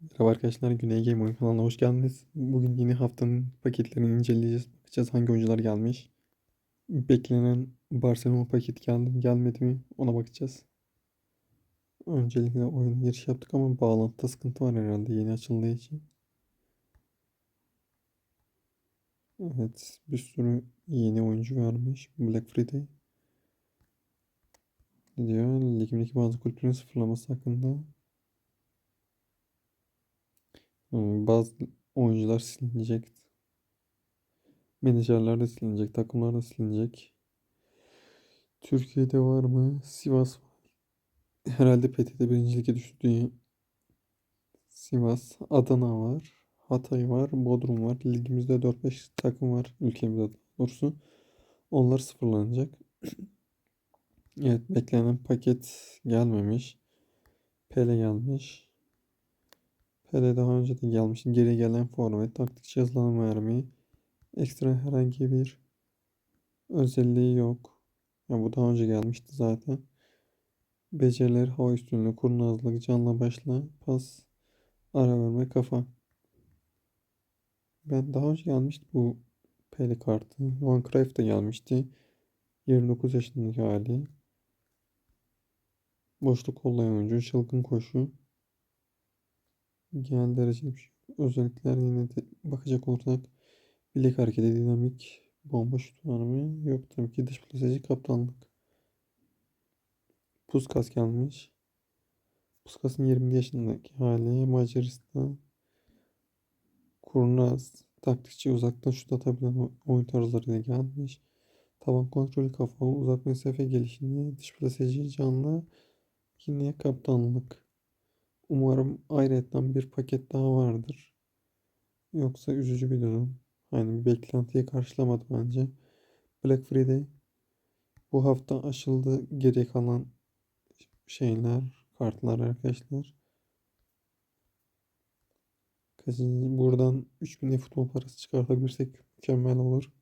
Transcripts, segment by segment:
Merhaba arkadaşlar, Güney Game Oyun kanalına hoş geldiniz. Bugün yeni haftanın paketlerini inceleyeceğiz. Bakacağız hangi oyuncular gelmiş. Beklenen Barcelona paket geldi mi gelmedi mi ona bakacağız. Öncelikle oyuna giriş yaptık ama bağlantıda sıkıntı var herhalde yeni açıldığı için. Evet, bir sürü yeni oyuncu vermiş. Black Friday. Diyor? Ligimdeki bazı kulüplerin sıfırlaması hakkında Bazı oyuncular silinecek. Menajerler de silinecek. Takımlar da silinecek. Türkiye'de var mı? Sivas var. Herhalde PTT birincilik'e düştü. Sivas, Adana var. Hatay var. Bodrum var. Ligimizde 4-5 takım var. Ülkemizde doğrusu. Onlar sıfırlanacak. Evet beklenen paket gelmemiş. Pele gelmiş. Pele daha önce de gelmiş. Geri gelen forvet, taktikçi hızlanma mermi. Ekstra herhangi bir özelliği yok. Ya bu daha önce gelmişti zaten. Becerileri hava üstünlüğü, kurnazlık, canla başla, pas, ara verme, kafa. Ben daha önce gelmişti bu Pele kartı. Johan Cruyff da gelmişti. 29 yaşındaki hali. Boşluk kollayan oyuncu, çılgın koşu. Genel derece bir şey. Özellikler yine de bakacak olursak bilek hareketi, dinamik, bomba var mı? Yok tabii ki dış plasajı kaptanlık. Puskas gelmiş. Puskas'ın 20 yaşındaki hali Macaristan. Kurnaz, taktikçi uzaktan şut atabilen oyun tarzlarıyla gelmiş. Taban kontrolü kafa, uzak mesafe gelişini, dış plasajı canlı, yine kaptanlık. Umarım ayrıyetten bir paket daha vardır. Yoksa üzücü bir durum. Hani beklentiyi karşılamadı bence. Black Friday bu hafta aşıldı geri kalan şeyler, kartlar arkadaşlar. Kaçıncı, buradan 3000 futbol parası çıkartabilirsek mükemmel olur.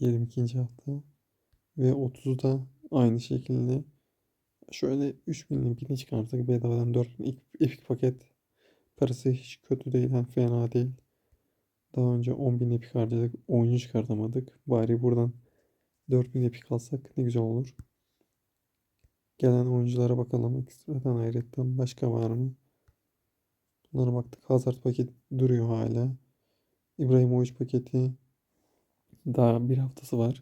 22. hafta. Ve 30'da aynı şekilde şöyle 3000'in birini çıkartsak bedavadan 4000 ilk epik paket parası hiç kötü değil hem fena değil. Daha önce 10.000 epik harcadık. Oyuncu çıkartamadık. Bari buradan 4000 epik alsak ne güzel olur. Gelen oyunculara bakalım. Ekstradan ayrıca başka var mı? Bunlara baktık. Hazard paket duruyor hala. İbrahimovic paketi daha bir haftası var.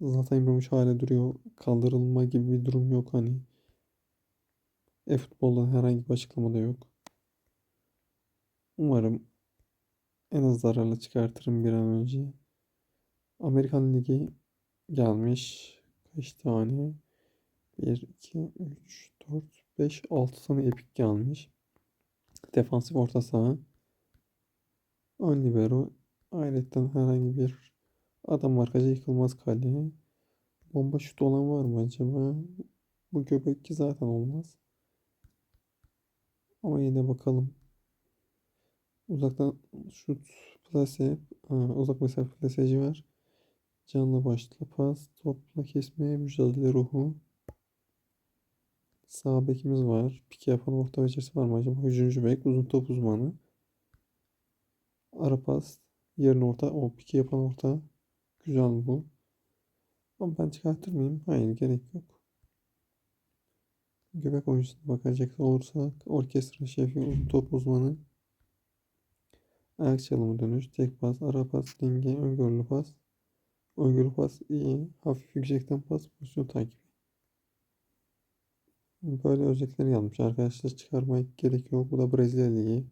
Zaten İbrahimovic hala duruyor. Kaldırılma gibi bir durum yok hani. E-futboldan herhangi bir açıklama da yok. Umarım en az zararla çıkartırım bir an önce. Amerikan Ligi gelmiş. Kaç tane? 1, 2, 3, 4, 5, 6 tane epik gelmiş. Defansif orta saha. Ön libero. Ayrıca herhangi bir adam markacı yıkılmaz kale. Bomba şut olan var mı acaba? Bu göbekki zaten olmaz. Ama yine bakalım. Uzaktan şut plase, ha, uzak mesafe plaseci var. Canla başla pas, topla kesme, mücadele ruhu. Sağ bekimiz var. Pike yapan orta becerisi var mı acaba? Hücumcu bek, uzun top uzmanı. Ara pas, yerine orta, o pike yapan orta. Güzel bu. Ama ben çıkartır? Hayır gerek yok. Göbek oyuncusuna bakacak olursak orkestra şefi, top uzmanı. Ayak çalımı dönüş, tek pas, ara pas, denge, öngörülü pas. Öngörü pas iyi. Hafif yüksekten pas, pozisyon takibi. Böyle özellikler yazmış. Arkadaşlar çıkarmaya gerek yok. Bu da Brezilya Ligi.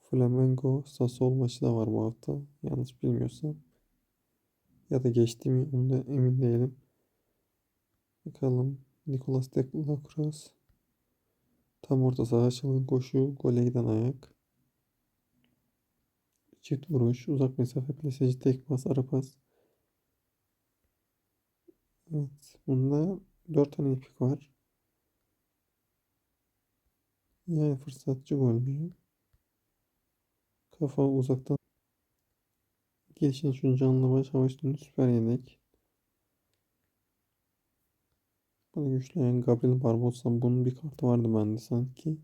Flamengo Sassuolo maçı da var bu hafta. Yanlış bilmiyorsam. Ya da geçti mi onu da emin değilim. Bakalım. Nicolas de la Cruz. Tam orta saha çılgın koşu. Gole giden ayak. Çift vuruş. Uzak mesafe plaseci tek pas. Ara pas. Evet. Bunda 4 tane ipik var. Yani fırsatçı golcü. Kafa uzaktan. Gelişen şu canlı baş hava üstünde süper yedek. Bana güçleyen Gabriel Barbosa bunun bir kartı vardı bende sanki.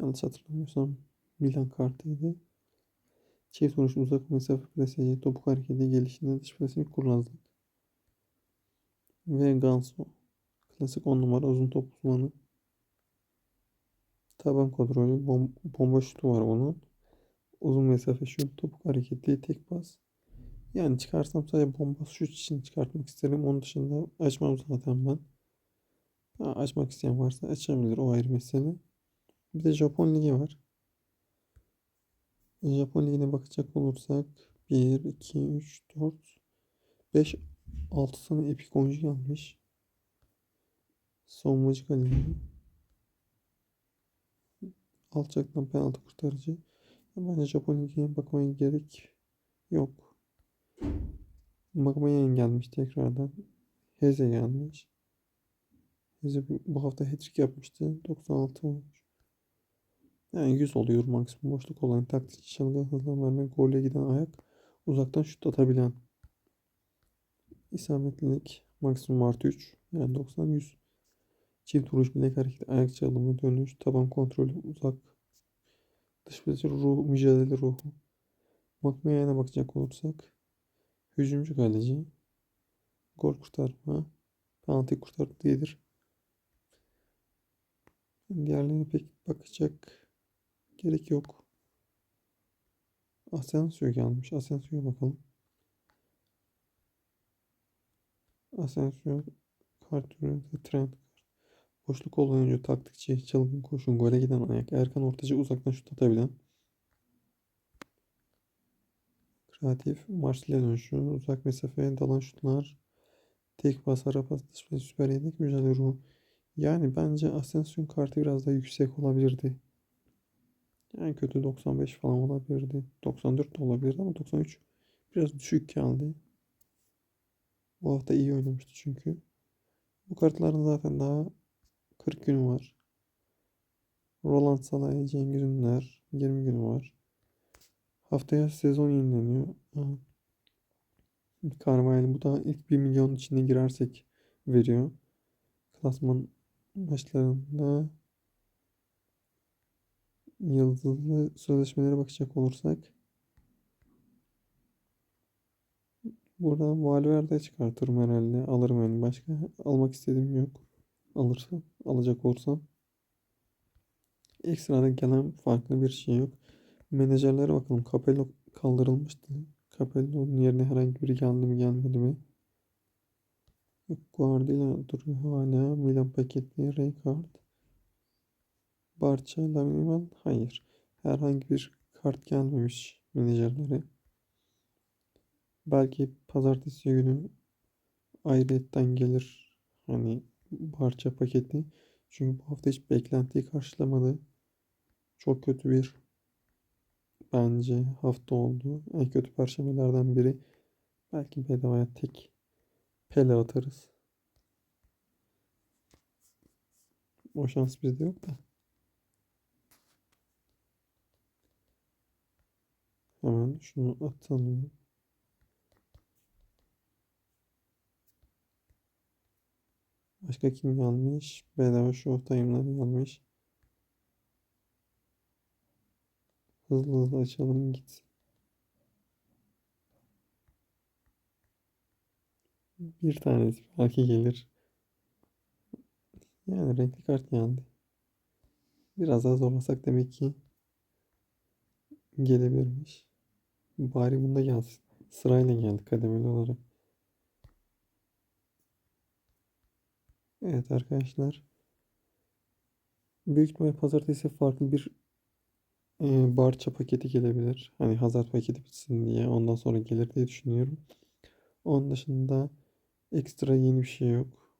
Yanlış hatırlamıyorsam Milan kartıydı. Çift vuruş uzak mesafe preseci, topuk hareketi, gelişinde dış presini kurnazlık. Ve Ganso. Klasik 10 numara uzun top uzmanı. Taban kontrolü, bom bomba şutu var onun. Uzun mesafe şut, topuk hareketli, tek pas. Yani çıkarsam sadece bomba şut için çıkartmak isterim. Onun dışında açmam zaten ben. Ha, açmak isteyen varsa açabilir. O ayrı mesele. Bir de Japon Ligi var. Japon Ligi'ne bakacak olursak 1, 2, 3, 4, 5, 6 tane epik oyuncu gelmiş. Savunmacı kaleci. Alçaktan penaltı kurtarıcı. Bence Japon Ligi'ne bakmaya gerek yok. Magmayan gelmiş tekrardan. Heze gelmiş. Heze bu hafta hat-trick yapmıştı. 96 olmuş. Yani 100 oluyor maksimum boşluk olan taktik çılgın hızlan verme golle giden ayak uzaktan şut atabilen isabetlilik maksimum artı 3 yani 90 100 çift vuruş bilek hareketi ayak çalımı dönüş taban kontrolü uzak dış ruh mücadele ruhu Makmaya'ya bakacak olursak hücumcu kaleci gol kurtarma penaltı kurtarma diyedir diğerlerine pek bakacak Gerek yok. Asensio gelmiş. Asensio'ya bakalım. Asensio kart ürünü trend Boşluk olan oyuncu, taktikçi, çılgın koşun, gole giden ayak, Erkan Ortacı uzaktan şut atabilen. Kreatif, Marsilya dönüşü, uzak mesafeye dalan şutlar, tek pas, ara pas, dış süper yedek, mücadele ruhu. Yani bence Asensio kartı biraz daha yüksek olabilirdi. En kötü 95 falan olabilirdi. 94 de olabilirdi ama 93 biraz düşük geldi. Bu hafta iyi oynamıştı çünkü. Bu kartların zaten daha 40 günü var. Roland Salah'ya Cengiz Ünder 20 günü var. Haftaya sezon yenileniyor. Carvajal bu da ilk 1 milyon içine girersek veriyor. Klasman maçlarında yıldızlı sözleşmelere bakacak olursak buradan Valverde çıkartırım herhalde. Alırım yani. Başka almak istediğim yok. Alırsam, alacak olsam. Ekstrada gelen farklı bir şey yok. Menajerlere bakalım. Capello kaldırılmıştı. Capello'nun yerine herhangi biri geldi mi gelmedi mi? Guardiola duruyor hala. Milan paketli Rijkaard. Barça, Lamine hayır. Herhangi bir kart gelmemiş menajerlere. Belki pazartesi günü ayrıyetten gelir. Hani parça paketi. Çünkü bu hafta hiç beklentiyi karşılamadı. Çok kötü bir bence hafta oldu. En kötü perşembelerden biri. Belki bedavaya tek pele atarız. O şans bizde yok da. Hemen şunu atalım. Başka kim gelmiş? Bedava show time'lar gelmiş. Hızlı hızlı açalım gitsin. Bir tanesi belki gelir. Yani renkli kart geldi. Biraz daha zorlasak demek ki gelebilirmiş. Bari bunda gelsin. Sırayla geldi kademeli olarak. Evet arkadaşlar. Büyük ihtimal pazartesi farklı bir e, barça paketi gelebilir. Hani Hazard paketi bitsin diye. Ondan sonra gelir diye düşünüyorum. Onun dışında ekstra yeni bir şey yok.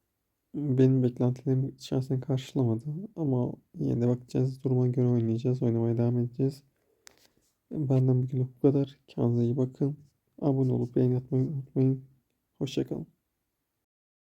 Benim beklentilerim şahsen karşılamadı. Ama yine de bakacağız. Duruma göre oynayacağız. Oynamaya devam edeceğiz. Benden bugün bu kadar. Kendinize iyi bakın. Abone olup beğeni atmayı unutmayın. Hoşçakalın.